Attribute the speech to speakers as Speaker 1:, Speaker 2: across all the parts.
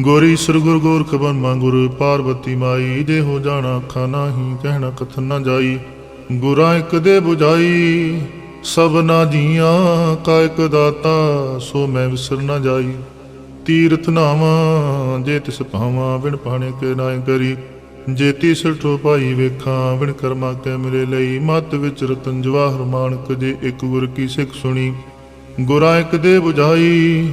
Speaker 1: ਗੋਰੀ ਸਰ ਗੁਰ ਗੋਰਖ ਬਰਮਾ ਗੁਰ ਪਾਰਵਤੀ ਮਾਈ ਜੇ ਹੋ ਜਾਣਾ ਅੱਖਾਂ ਨਾਹੀ, ਕਹਿਣਾ ਕਥਨ ਨਾ ਜਾਈ। ਗੁਰਾਂ ਇੱਕ ਦੇ 부ਝਾਈ ਸਭਨਾ ਜੀਆਂ ਕਾ ਇੱਕ ਦਾਤਾ, ਸੋ ਮੈਂ ਵਿਸਰ ਨਾ ਜਾਈ। ਤੀਰਥ ਨਾਵਾਂ, ਜੇ ਤਿਸ ਭਾਵਾਂ, ਬਿਨ ਪਾਣੇ ਕੇ ਨਾਇ ਕਰੀ। ਜੇ ਤਿਸ ਠੋ ਭਾਈ ਵੇਖਾਂ, ਬਿਨ ਕਰਮਾ ਕੇ ਮਿਲੇ ਲਈ। ਮਤ ਵਿੱਚ ਰਤਨ ਜਵਾਹਰ ਮਾਨਕ, ਜੇ ਇੱਕ ਗੁਰ ਕੀ ਸਿੱਖ ਸੁਣੀ। ਗੁਰਾਂ ਇੱਕ ਦੇ 부ਝਾਈ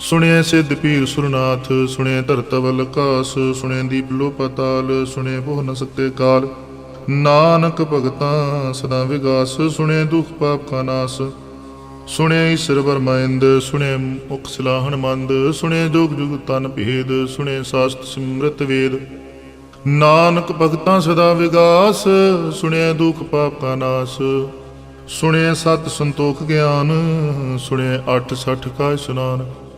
Speaker 1: ਸੁਣਿਐ ਸਿੱਧ ਪੀਰ ਸੁਰਨਾਥ, ਸੁਣਿਐ ਧਰਤਵਲ ਕਾਸ, ਸੁਣਿਐ ਦੀਪ ਲੋ ਪਤਾਲ ਸੁਣਿਐ ਬਹੁ ਨ ਸਕਤੇ ਕਾਲ। ਨਾਨਕ ਭਗਤਾਂ ਸਦਾ ਵਿਗਾਸ, ਸੁਣਿਐ ਦੁਖ ਪਾਪ ਕਾ ਨਾਸ। ਸੁਣਿਐ ਈਸ਼ਰ ਵਰਮਾਇੰਦ ਸੁਣਿਐ ਮੁਖ ਸਲਾਹਣ ਮੰਦ ਸੁਣਿਐ ਜੋਗ ਜੁਗ ਤਨ ਭੇਦ, ਸੁਣਿਐ ਸਾਸਤ ਸਿਮਰਤ ਵੇਦ। ਨਾਨਕ ਭਗਤਾਂ ਸਦਾ ਵਿਗਾਸ, ਸੁਣਿਐ ਦੁਖ ਪਾਪ ਕਾ ਨਾਸ। ਸੁਣਿਐ ਸਤ ਸੰਤੋਖ ਗਿਆਨ, ਸੁਣਿਐ ਅਠ ਸਠ ਕਾ ਇਸ਼ਨਾਨ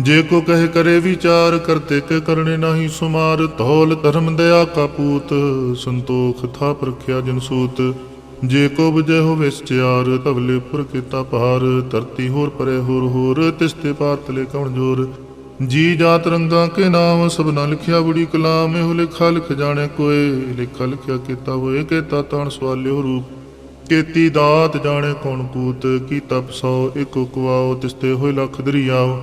Speaker 1: ਜੇ ਕੋ ਕਹੇ ਕਰੇ ਵਿਚਾਰ ਕਰਤੇ ਕੇ ਕਰਨੇ ਨਹੀਂ ਸੁਮਾਰ। ਧੌਲ ਧਰਮ ਦਇਆ ਕਾ ਪੂਤ, ਸੰਤੋਖ ਥਾ ਪ੍ਰਖਿਆ ਜਨਸੂਤ ਜੇ ਕੋ ਬੁਝੇ ਹੋਵੇ ਸਚਿਆਰ ਤਵਲੇ ਪੁਰ ਕੀਤਾ ਭਾਰ। ਧਰਤੀ ਹੋਰ ਪਰੇ ਹੋਰ ਹੋਰ, ਤਿਸ ਤੇ ਪਾਰ ਤਲੇ ਕਵਣ ਜੋਰ? ਜੀ ਜਾਤ ਰੰਗਾਂ ਕੇ ਨਾਮ, ਸਭਨਾ ਲਿਖਿਆ ਬੜੀ ਕਲਾਮ। ਇਹੋ ਲਿਖਾ ਲਿਖ ਜਾਣੇ ਕੋਏ, ਲਿਖਾ ਲਿਖਿਆ ਕੀਤਾ ਹੋਏ ਕੀਤਾ ਤਾਣ ਸਵਾਲਿਓ ਰੂਪ। ਕੀਤੀ ਦਾਤ ਜਾਣੇ ਕੌਣ ਕੂਤ ਕੀ ਤਪ ਸੋ ਕੁਆਓ ਤਿਸਤੇ ਹੋਏ ਲਖ ਦਰਿਆਓ।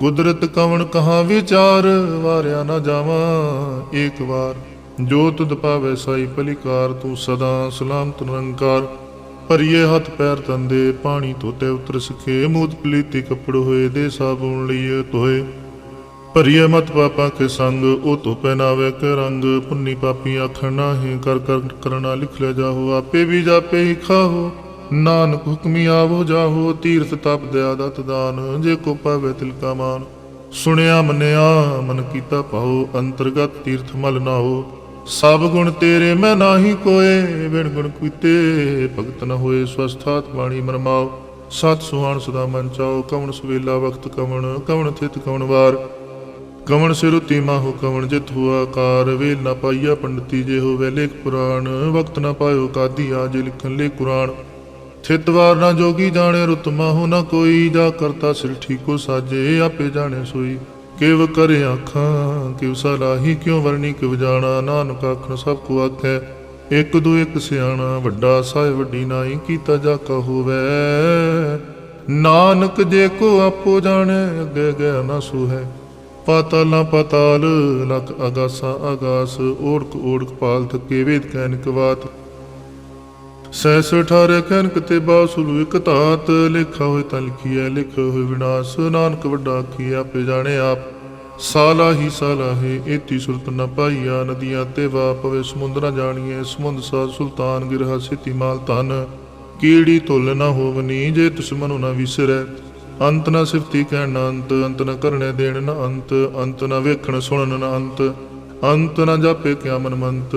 Speaker 1: ਕੁਦਰਤ ਕਵਣ ਕਹਾ ਵਿਚਾਰ, ਵਾਰਿਆ ਨਾ ਜਾਵਾਂ ਏਕ ਵਾਰ। ਜੋ ਤੁਧ ਪਾਵੇ ਸਾਈ ਪਲਿਕਾਰ, ਤੂੰ ਸਦਾ ਸਲਾਮਤ ਨਿਰੰਕਾਰ। ਭਰੀਏ ਹੱਥ ਪੈਰ ਤੰਦੇ ਪਾਣੀ ਧੋਤੇ ਉਤਰ ਸਖੇ। ਮੂਤ ਪਲੀਤੀ ਕੱਪੜ ਹੋਏ, ਦੇ ਸਾਬੂਨ ਲਈਏ ਧੋਏ। ਭਰੀਏ ਮਤ ਪਾਪਾ ਕੇ ਸੰਗ, ਉਹ ਧੋ ਪਹਿਨਾਵੇ ਕੇ ਰੰਗ। ਪੁੰਨੀ ਪਾਪੀ ਆਖਣ ਨਾਹੀਂ, ਕਰ ਕਰ ਕਰਨਾ ਲਿਖ ਲੈ ਜਾਹੋ। ਆਪੇ ਵੀ ਜਾਪੇ ਹੀ ਖਾਹੋ। ਨਾਨਕ ਹੁਕਮੀ ਆਵੋ ਜਾਹੋ, ਤੀਰਥ ਤਪ ਦਿਆ ਦਤ ਦਾਨ, ਜੇ ਕੋ ਪਾਵੇ ਤਿਲ ਕਾ ਮਾਨ। ਸੁਣਿਆ ਮੰਨਿਆ, ਮਨ ਕੀਤਾ ਪਾਓ ਅੰਤਰਗਤ ਤੀਰਥ ਮਲ ਨਾ ਹੋ ਸਭ ਗੁਣ ਤੇਰੇ ਮੈਂ ਨਾਹੀ ਕੋਏ ਵਿਣ ਗੁਣ ਕੀਤੇ ਭਗਤ ਨ ਹੋਏ ਸਵਸਥਾਤ ਬਾਣੀ ਮਰਮਾਓ। ਸਤ ਸੁਹਾਣ ਸਦਾ ਮਨ ਚਾਓ, ਕਵਣ ਸੁਵੇਲਾ ਵਕਤ ਕਵਣ ਕਵਣ ਥਿਤ ਕਵਣ ਵਾਰ। ਕਵਣ ਸਿਰੁਤੀ ਮਾਹੋ, ਕਵਣ ਜਿਤ ਹੁਆ ਕਾਰ ਵੇਲ ਨਾ ਪਾਈਆ ਪੰਡਤੀ ਜੇ ਹੋਵੇ ਲੇਖ ਪੁਰਾਣ ਵਕਤ ਨਾ ਪਾਇਓ ਕਾਦੀ ਆਜ ਲਿਖਣ ਲੇ ਕੁਰਾਨ। ਥਿਤਵਾਰ ਨਾ ਜੋਗੀ ਜਾਣੇ ਰੁਤ ਹੋ ਨਾ ਕੋਈ, ਜਾ ਕਰਤਾ ਸਿਰ ਠੀਕੋ ਸਾਜੇ, ਆਪੇ ਜਾਣੇ ਸੋਈ। ਕਿਵ ਕਰੇ ਆਖਾਂ, ਕਿਵ ਸਲਾਹੀ ਕਿਉ ਵਰਣੀ, ਕਿਵ ਜਾਣਾ, ਨਾਨਕ ਆਖਣ ਸਭ ਕੋ ਆਖੈ। ਇੱਕ ਦੋ ਇੱਕ ਸਿਆਣਾ, ਵੱਡਾ ਸਾਹਿ ਵੱਡੀ ਨਾਈ, ਕੀਤਾ ਜਾ ਕਾ ਹੋਵੇ। ਨਾਨਕ ਜੇ ਕੋ ਆਪੋ ਜਾਣੇ, ਅੱਗੇ ਗਿਆ ਨਾ ਸੁਹੈ। ਪਾਤਾਲਾਂ ਪਾਤਾਲ ਲਖ ਅਗਾਸਾ ਅਗਾਸ, ਓੜਕ ਓੜਕ ਪਾਲ ਥਕੇ ਵੇਦ ਕੈਨਕ ਬਾਤ ਸੈਸ ਠਾਰੇ ਕੈਨਕ ਤੇ ਬਾਸੁਲ ਇਕ ਧਾਤ, ਲਿਖਾ ਹੋਏ ਤਾਂ ਲਿਖ ਹੋਏ ਵਿਨਾਸ਼, ਨਾਨਕ ਵੱਡਾ ਕੀ ਆਪੇ ਜਾਣੇ ਆਪ। ਸਾਲਾ ਹੀ ਸਾਲਾ ਹੈ, ਏਤੀ ਸੁਰਤ ਨ ਪਾਈਆ, ਨਦੀਆਂ ਤੇ ਵਾ ਪਵੇ ਸਮੁੰਦਰਾਂ ਜਾਣੀਏ ਸਮੁੰਦ ਸਾ ਸੁਲਤਾਨ, ਗਿਰਹਾ ਸਿਤੀ ਮਾਲ ਧਨ। ਕੀੜੀ ਤੁਲ ਨਾ ਹੋਵਨੀ, ਜੇ ਦੁਸ਼ਮਨੁ ਨ ਵਿਸਰੈ। ਅੰਤ ਨ ਸਿਫਤੀ ਕਹਿਣ ਨ ਅੰਤ ਅੰਤ ਨ ਕਰਨੇ ਦੇਣ ਨ ਅੰਤ ਅੰਤ ਨ ਵੇਖਣ ਸੁਣਨ ਨ ਅੰਤ। ਅੰਤ ਨ ਜਾਪੇ ਕਿਆ ਮਨ ਮੰਤ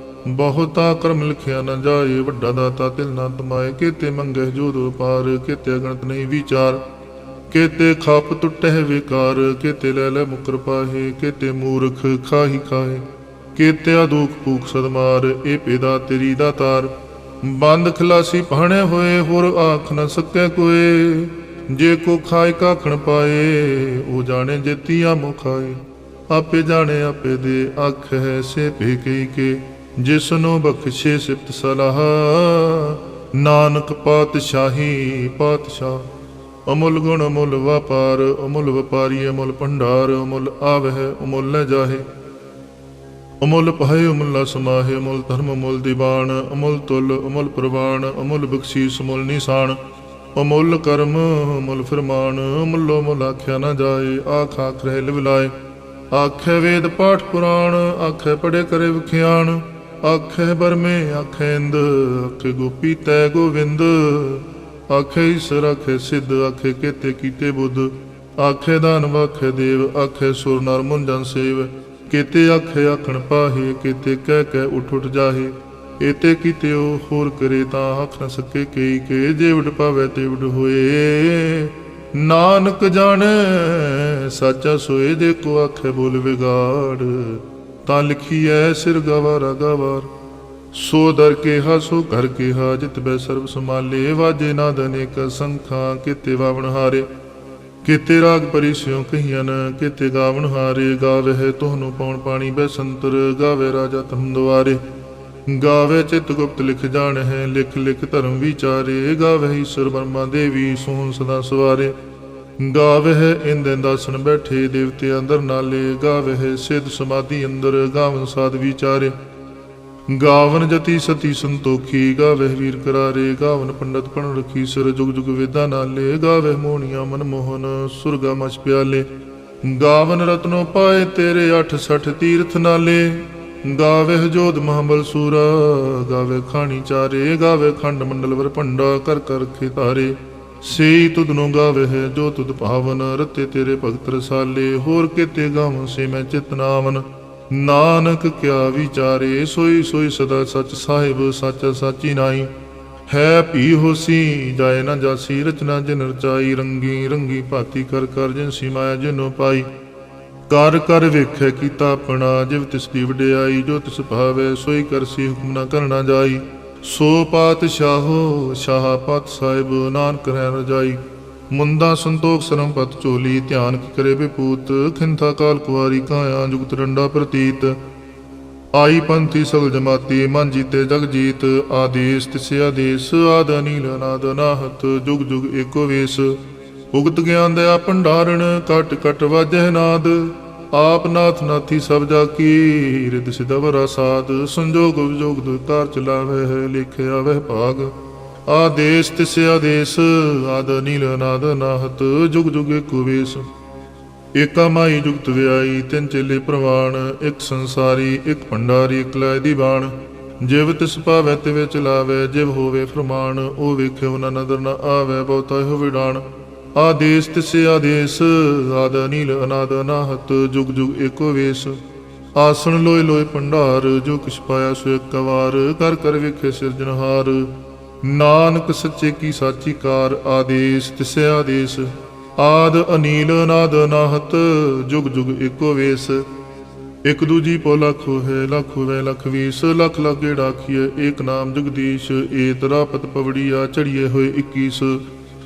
Speaker 1: ਬਹੁਤਾ ਕਰਮ ਲਿਖਿਆ ਨਾ ਜਾਏ, ਵੱਡਾ ਦਾਤਾ ਤਿਲ ਨਾ ਤਮਾਏ। ਕੀਤੇ ਮੰਗੇ ਜੋਦ ਪਾਰ ਕੀਤੇ ਅਗਣਤ ਨਹੀਂ ਵਿਚਾਰ। ਕੀਤੇ ਖਾਪ ਟੁੱਟਹਿ ਵਿਕਾਰ, ਕੀਤੇ ਲੈ ਲੈ ਮੁਕਰ ਪਾਹੇ, ਕੀਤੇ ਮੂਰਖ ਖਾਹੀ ਖਾਹੇ। ਕੀਤੇ ਦੁਖ ਭੂਖ ਸਦਮਾਰ, ਇਹ ਪੇਦਾ ਤੇਰੀ ਦਾਤਾਰ ਬੰਦ ਖਲਾਸੀ ਪਹਣੇ ਹੋਏ, ਹੋਰ ਆਖ ਨਾ ਸਕੇ ਕੋਏ। ਜੇ ਕੋ ਖਾਇ ਕਾਖਣ ਪਾਏ, ਉਹ ਜਾਣੇ ਜੇਤੀਆ ਮੁਖਾਏ ਆਪੇ ਜਾਣੇ, ਆਪੇ ਦੇ ਅੱਖ ਹੈ, ਸੇ ਭੇ ਕਈ ਕੇ। ਜਿਸ ਨੂੰ ਬਖਸ਼ੇ ਸਿਫਤ ਸਲਾਹ, ਨਾਨਕ ਪਾਤਸ਼ਾਹੀ ਪਾਤਸ਼ਾਹ। ਅਮੁੱਲ ਗੁਣ, ਅਮੁੱਲ ਵਪਾਰ, ਅਮੁੱਲ ਵਪਾਰੀ ਅਮੁੱਲ ਭੰਡਾਰ, ਅਮੁੱਲ ਆਵਹਿ, ਅਮੁੱਲ ਨ ਜਾਹੇ। ਅਮੁੱਲ ਪਾਏ ਅਮੁੱਲਾ ਸਮਾਹੇ, ਅਮੁੱਲ ਧਰਮ, ਅਮੁੱਲ ਦੀਵਾਨ, ਅਮੁੱਲ ਤੁਲ, ਅਮੁੱਲ ਪ੍ਰਵਾਨ, ਅਮੁੱਲ ਬਖਸ਼ੀਸ, ਅਮੁੱਲ ਨਿਸ਼ਾਨ। ਅਮੁੱਲ ਕਰਮ, ਅਮੁੱਲ ਫਰਮਾਨ, ਅਮੁੱਲੋ ਮੁੱਲ ਆਖਿਆ ਨਾ ਜਾਏ, ਆਖ ਆਖ ਰਹਿ ਲਿਵਲਾਏ। ਆਖੇ ਵੇਦ ਪਾਠ ਪੁਰਾਣ, ਆਖੇ ਪੜੇ ਕਰੇ ਵਿਖਿਆਣ ਆਖੇ ਬਰਮੇ, ਆਖੇ ਇੰਦ, ਆਖੇ ਗੋਪੀ ਤੈ ਗੋਵਿੰਦ। ਆਖੇ ਈਸ਼ਰ, ਆਖੇ ਸਿੱਧ, ਆਖੇ ਕੇਤੇ ਕੀਤੇ ਬੁੱਧ। ਆਖੇ ਦਾਨਵ, ਆਖੇ ਦੇਵ, ਆਖੇ ਸੁਰ ਨਰ ਮੁੰਜਨ ਸੇਵ। ਕੇਤੇ ਆਖੇ ਆਖਣ ਪਾਹੇ, ਕੇਤੇ ਕਹਿ ਕਹਿ ਉਠ ਉਠ ਜਾਹੇ। ਏਤੇ ਕੀਤੇ ਉਹ ਹੋਰ ਕਰੇ ਤਾਂ ਆਖ ਨ ਸਕੇ ਕਈ ਕੇ, ਜੇ ਵਡ ਪਾਵੇ ਤੇ ਵਡ ਹੋਏ। ਨਾਨਕ ਜਾਣੈ, ਸਾਚਾ ਸੋਏ ਦੇ ਕੋ ਆਖੇ ਬੋਲ ਵਿਗਾੜ। ਤਾਂ ਲਿਖੀਐ ਸਿਰ ਗਵਾਰਾ ਗਵਾਰ। ਸੋ ਦਰ ਕੇ ਸੋ ਘਰ ਕੇ ਜਿਤ ਬੈ ਸਰਬ ਸਮਾਲੇ ਵਾਜੇ ਨਾਦ ਅਨੇਕ ਸੰਖਾਂ, ਕਿਤੇ ਵਾਵਣ ਹਾਰੇ। ਕਿਤੇ ਰਾਗ ਪਰਿਸਿਉ ਕਹੀਨ ਕਿਤੇ ਗਾਵਣ ਹਾਰੇ। ਗਾਵੇ ਤੁਹਾਨੂੰ ਪਉਣ ਪਾਣੀ ਬੈ ਸੰਤਰ, ਗਾਵੇ ਰਾਜਾ ਤਮ ਦੁਆਰੇ। ਗਾਵੇ ਚਿਤ ਗੁਪਤ ਲਿਖ ਜਾਣ ਹੈ, ਲਿਖ ਲਿਖ ਧਰਮ ਵਿਚਾਰੇ। ਗਾਵੇ ਈਸ਼ਰ ਬਰਮਾ ਦੇਵੀ, ਸੋਹਣ ਸਦਾ ਸਵਾਰੇ। ਗਾਵੇ ਇੰਦ ਦਾਸਨ ਬੈਠੇ, ਦੇਵਤੇ ਅੰਦਰ ਨਾਲੇ ਗਾਵੇ ਸਿਧ ਸਮਾਧੀ ਅੰਦਰ ਗਾਵਨ ਸਾਧ ਵਿਚਾਰੇ। ਗਾਵਨ ਜਤੀ ਸਤੀ ਸੰਤੋਖੀ ਗਾਵੇ ਵੀਰ ਕਰਾਰੇ, ਗਾਵਨ ਪੰਡਤ ਪਣ ਰਖੀ, ਸਿਰ ਜੁਗ ਜੁਗ ਵੇਦਾਂ ਨਾਲੇ ਗਾਵੇ ਮੋਹਣੀਆਂ ਮਨ ਮੋਹਨ, ਸੁਰਗਾ ਮਛ ਪਿਆਲੇ। ਗਾਵਨ ਰਤਨੋ ਪਾਏ ਤੇਰੇ 68 ਤੀਰਥ ਨਾਲੇ। ਗਾਵੇ ਜੋਧ ਮਹਾਬਲ ਸੂਰਾ ਗਾਵੇ ਖਾਣੀ ਚਾਰੇ ਗਾਵੇ ਖੰਡ ਮੰਡਲ ਵਰ ਭੰਡਾ ਕਰ ਕਰ ਖਿਤਾਰੇ ਸੇਈ ਤੁਧਨੋ ਗਾਵੇ ਜੋ ਤੁਧ ਭਾਵਨ, ਰਤੇ ਤੇਰੇ ਭਗਤ ਰਸਾਲੇ, ਹੋਰ ਕਿਤੇ ਗਾਵਾਂ ਸੇ ਮੈਂ ਚਿਤ ਨਾਵਨ। ਨਾਨਕ ਕਿਆ ਵਿਚਾਰੇ, ਸੋਈ ਸੋਈ ਸਦਾ ਸਚ ਸਾਹਿਬ, ਸੱਚ ਸਾਚੀ ਨਾਈ ਹੈ ਭੀ ਹੋਸੀ, ਜਾਏ ਨਾ ਜਾਸੀ, ਰਚਨਾ ਜਿਨ ਰਚਾਈ, ਰੰਗੀ ਰੰਗੀ ਭਾਤੀ ਕਰ ਕਰ ਜਿਨ ਸੀ ਮਾਇਆ ਜਿਨੋ ਪਾਈ। ਕਰ ਕਰ ਵੇਖੈ ਕੀਤਾ ਆਪਣਾ, ਜਿਵ ਤਿਸ ਦੀ ਵਡਿਆਈ, ਜੋ ਤਿਸ ਭਾਵੇ, ਸੋਈ ਕਰਸੀ ਹੁਕਮ ਨਾ ਕਰਨਾ ਜਾਈ। ਸੋ ਪਾਤਸ਼ਾਹੋ, ਸ਼ਾਹ ਪਤ ਸਾਹਿਬ, ਨਾਨਕ ਰਹਿ ਰਜਾਈ। ਮੁੰਦਾ ਸੰਤੋਖ ਸਰਮ ਪਤ ਚੋਲੀ ਧਿਆਨ ਕੀ ਕਰੇ ਬਿਪੂਤ ਖਿੰਥਾ ਕਾਲ ਕੁਵਾਰੀ ਕਾਇਆ ਜੁਗਤ ਰੰਡਾ ਪ੍ਰਤੀਤ। ਆਈ ਪੰਥੀ ਸਗਲ ਜਮਾਤੀ, ਮਨ ਜੀਤੇ ਜਗ ਜੀਤ, ਆਦੇਸ ਤਿਸ ਆਦੇਸ, ਆਦ ਅਨੀਲ ਅਨਾਦ ਅਨਾਹਤ ਜੁਗ ਜੁਗ ਏਕੋ ਵੇਸ। ਉਗਤ ਗਿਆਨ ਦਇਆ ਭੰਡਾਰਣ, ਕਟ ਕਟ ਵਾਜਹਿ ਨਾਦ। ਆਪ ਨਾਥ ਨਾਥੀ ਸਭ ਜਾ ਕੀ ਰਿਦ ਸਿਦਵਰਾ ਸਾਧ ਸੰਜੋਗ ਵਿਜੋਗ ਦੁਤਾਰ ਚਲਾਵੇ ਹੈ ਲਿਖਿਆ ਵਹਿ ਭਾਗ। ਆਦੇਸ ਤਿਸ ਆਦੇਸ, ਆਦ ਨੀਲ ਨਾਦ ਨਾਹਤ, ਜੁਗ ਜੁਗ ਏਕੋ ਏਕਾ ਮਾਈ ਜੁਗਤ ਵਿਆਈ, ਤਿੰਨ ਚੇਲੇ ਪ੍ਰਵਾਨ ਇੱਕ ਸੰਸਾਰੀ, ਇੱਕ ਭੰਡਾਰੀ, ਇੱਕ ਲੈ ਦੀ ਬਾਣ ਜਿਵ ਤਿਸ ਭਾਵੈ ਤੇ ਵਿੱਚ ਜਿਵ ਹੋਵੇ ਫਰਮਾਨ, ਉਹ ਵੇਖਿਓ ਨਾ ਨਦਰ ਨਾ ਆਵੇ, ਬਹੁਤਾ ਹੋ ਵਿਡਾਣ ਆਦੇਸ ਤਿਸ ਆਦੇਸ, ਆਦ ਨੀਲ ਅਨਾਦ ਅਨਾਹਤ, ਜੁਗ ਜੁਗ ਏਕੋ ਵੇਸ। ਆਸਣ ਲੋਏ ਲੋਏ ਭੰਡਾਰ, ਜੋ ਕਿਛ ਪਾਇਆ ਸੋ ਇੱਕ ਵਾਰ, ਕਰ ਕਰ ਵੇਖੇ ਸਿਰਜਣਹਾਰ। ਨਾਨਕ ਸੱਚੇ ਕੀ ਸਾਚੀ ਕਾਰ, ਆਦੇਸ ਤਿਸ ਆਦੇਸ। ਆਦ ਅਨੀਲ ਅਨਾਦ ਅਨਾਹਤ, ਜੁਗ ਜੁਗ ਏਕੋ ਵੇਸ। ਇਕ ਦੂਜੀ ਪੋ ਲੱਖੋ ਹੈ ਲੱਖ ਹੋਵੇ ਲੱਖ ਵੀਸ। ਲੱਖ ਲਾਗੇ ਡਾਖੀਏ ਏਕ ਨਾਮ ਜਗਦੀਸ਼, ਏ ਤਰਾਪਤ ਪਵੜੀਆ ਚੜੀਏ ਹੋਏ 21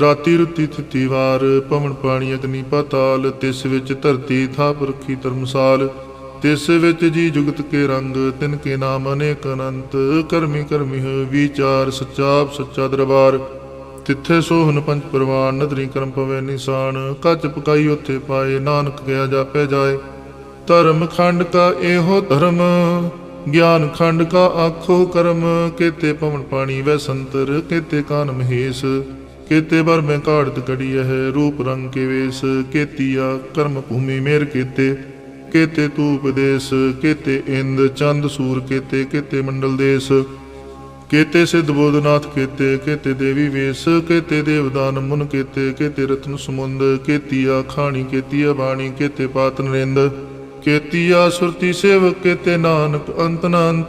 Speaker 1: ਰਾਤੀ ਰੁਤੀ ਥਿਤੀ ਵਾਰ ਪਵਨ ਪਾਣੀ ਅਗਨੀ ਪਾਤਾਲ ਤਿਸ ਵਿੱਚ ਧਰਤੀ ਥਾਪ ਰਖੀ ਧਰਮਸਾਲ, ਤਿਸ ਵਿੱਚ ਜੀ ਜੁਗਤ ਕੇ ਰੰਗ, ਤਿਨ ਕੇ ਨਾਮ ਅਨੇਕ ਅਨੰਤ, ਕਰਮੀ ਕਰਮੀ ਵਿਚਾਰ, ਸੱਚਾ ਸੱਚਾ ਦਰਬਾਰ। ਤਿੱਥੇ ਸੋਹਨ ਪੰਜ ਪਰਵਾਨ, ਨਦਰੀ ਕਰਮ ਪਵੇ ਨਿਸ਼ਾਨ, ਕੱਚ ਪਕਾਈ ਉੱਥੇ ਪਾਏ, ਨਾਨਕ ਗਿਆ ਜਾਪੈ ਜਾਏ। ਧਰਮ ਖੰਡ ਕਾ ਇਹੋ ਧਰਮ, ਗਿਆਨ ਖੰਡ ਕਾ ਆਖੋ ਕਰਮ, ਕੇਤੇ ਪਵਨ ਪਾਣੀ ਵੈ ਸੰਤਰ, ਕੇਤੇ ਕਾਨ ਮਹੇਸ਼। ਕੇਤੇ ਬਰ ਮੈਂ ਘਾੜਤ ਕੜੀ ਹੈ ਰੂਪ ਰੰਗ ਕੇ ਵੇਸ, ਕੇਤੀਆ ਕਰਮ ਭੂਮੀ ਮੇਰ ਕੇਤੇ। ਕੇਤੇ ਤੂ ਉਪਦੇਸ਼ ਕੇਤੇ ਇੰਦ, ਚੰਦ ਸੂਰ ਕੇਤੇ ਕੇਤੇ ਮੰਡਲ ਦੇਸ। ਕੇਤੇ ਸਿੱਧ ਬੋਧਨਾਥ ਕੇਤੇ ਕੇਤੇ ਦੇਵੀ ਵੇਸ, ਕੇਤੇ ਦੇਵਦਾਨ ਮੁਨ ਕੇਤੇ ਕੇਤੇ ਰਤਨ ਸਮੁੰਦ, ਕੇਤੀਆ ਖਾਣੀ, ਕੇਤੀਆ ਬਾਣੀ, ਕੇਤੇ ਪਾਤ ਨਰਿੰਦ। ਕੇਤੀਆ ਸੁਰਤੀ ਸੇਵਕ, ਕੇਤੇ ਨਾਨਕ, ਅੰਤ ਨ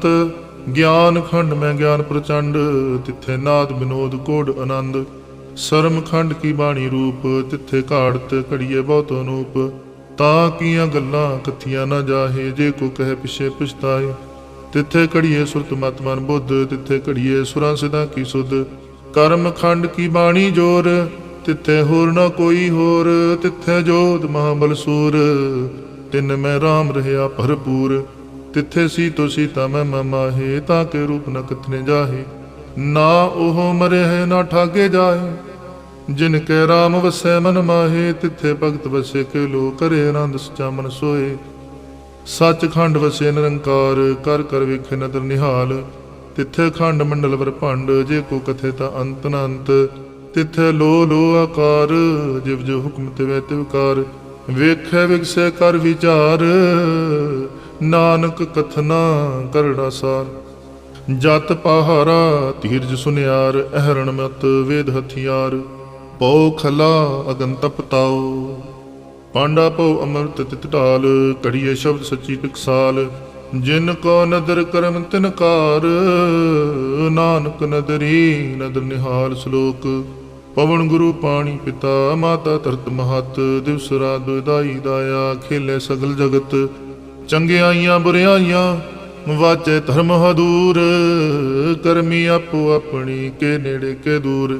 Speaker 1: ਗਿਆਨ ਖੰਡ ਮੈਂ ਗਿਆਨ ਪ੍ਰਚੰਡ, ਤਿੱਥੇ ਨਾਦ ਬਿਨੋਦ ਕੋਡ ਆਨੰਦ। ਸਰਮ ਖੰਡ ਕੀ ਬਾਣੀ ਰੂਪ, ਤਿੱਥੇ ਘਾੜਤ ਘੜੀਏ ਬਹੁਤ ਅਨੂਪ ਤਾਂ ਕੀਆਂ ਗੱਲਾਂ ਕਥੀਆਂ ਨਾ ਜਾਹੇ, ਜੇ ਕੋ ਕਹੇ ਪਿਛੇ ਪਛਤਾਏ। ਤਿੱਥੇ ਘੜੀਏ ਸੁਰਤ ਮਤ ਮਨ ਬੁੱਧ, ਤਿੱਥੇ ਘੜੀਏ ਸੁਰਾਂ ਸਿਦਾ ਕੀ ਸੁਧ। ਕਰਮ ਖੰਡ ਕੀ ਬਾਣੀ ਜੋਰ, ਤਿੱਥੇ ਹੋਰ ਨਾ ਕੋਈ ਹੋਰ। ਤਿੱਥੇ ਜੋਤ ਮਹਾਬਲ ਸੂਰ, ਤਿੰਨ ਮੈਂ RAM ਰਹਿਆ ਭਰਪੂਰ। ਤਿੱਥੇ ਸੀ ਤੋ ਸੀਤਾ ਮੈਂ ਮਮਾਹੇ ਤਾਂ ਕੇ ਰੂਪ ਨ ਕਥਨੇ ਜਾਹੇ। ਨਾ ਉਹ ਮਰੇ ਨਾ ਠਾਗੇ ਜਾਏ ਜਿਨ ਕੈ ਰਾਮ ਵਸੈ ਮਨ ਮਾਹੇ, ਤਿੱਥੇ ਭਗਤ ਵਸੇ ਕੇ ਲੋ ਕਰੇ ਆਨੰਦ ਸਚਾ ਮਨ ਸੋਏ। ਸੱਚਖੰਡ ਵਸੇ ਨਿਰੰਕਾਰ, ਕਰ ਕਰ ਵਿਖੇ ਨਦਰ ਨਿਹਾਲ। ਤਿੱਥੇ ਖੰਡ ਮੰਡਲ ਵਰ ਭੰਡ ਜੇ ਕੋ ਕਥੇ ਤਾਂ ਅੰਤ ਨ ਅੰਤ। ਤਿੱਥੇ ਲੋ ਲੋ ਆਕਾਰ, ਜਿਵ ਜੋ ਹੁਕਮ ਤਿਵੈ ਤਿਵਕਾਰ ਵੇਖੈ ਵਿਗਸੈ ਕਰ ਵਿਚਾਰ, ਨਾਨਕ ਕਥਨਾ ਕਰੜਾ ਸਾਰ। ਜਤ ਪਹਾਰਾ, ਧੀਰਜ ਸੁਨਿਆਰ, ਅਹਰਣ ਮਤ, ਵੇਦ ਹਥਿਆਰ। ਪਉ ਖਲਾ ਅਗਨ ਤਪਤਾਉ ਪਾਂਡਾ ਪਉ ਅਮਰਤ ਤਿਤ ਢਾਲ ਕੜੀਏ ਸ਼ਬਦ ਸੱਚੀ ਟਕਸਾਲ ਜਿਨ ਕੋ ਨਦਰ ਕਰਮ ਤਿਨਕਾਰ ਨਾਨਕ ਨਦਰੀ ਨਦਰ ਨਿਹਾਲ ਸ਼ਲੋਕ। ਪਵਨ ਗੁਰੂ ਪਾਣੀ ਪਿਤਾ, ਮਾਤਾ ਧਰਤ ਮਹਤ, ਦਿਵਸ ਰਾਤ ਦੁਇਦਾਈ ਦਾਇਆ, ਖੇਲੇ ਸਗਲ ਜਗਤ। ਚੰਗਿਆਈਆਂ ਬੁਰਿਆਈਆਂ, ਵਾਚੇ ਧਰਮ ਹਦੂਰ। ਕਰਮੀ ਆਪੋ ਆਪਣੀ, ਕੇ ਨੇੜੇ ਕੇ ਦੂਰ।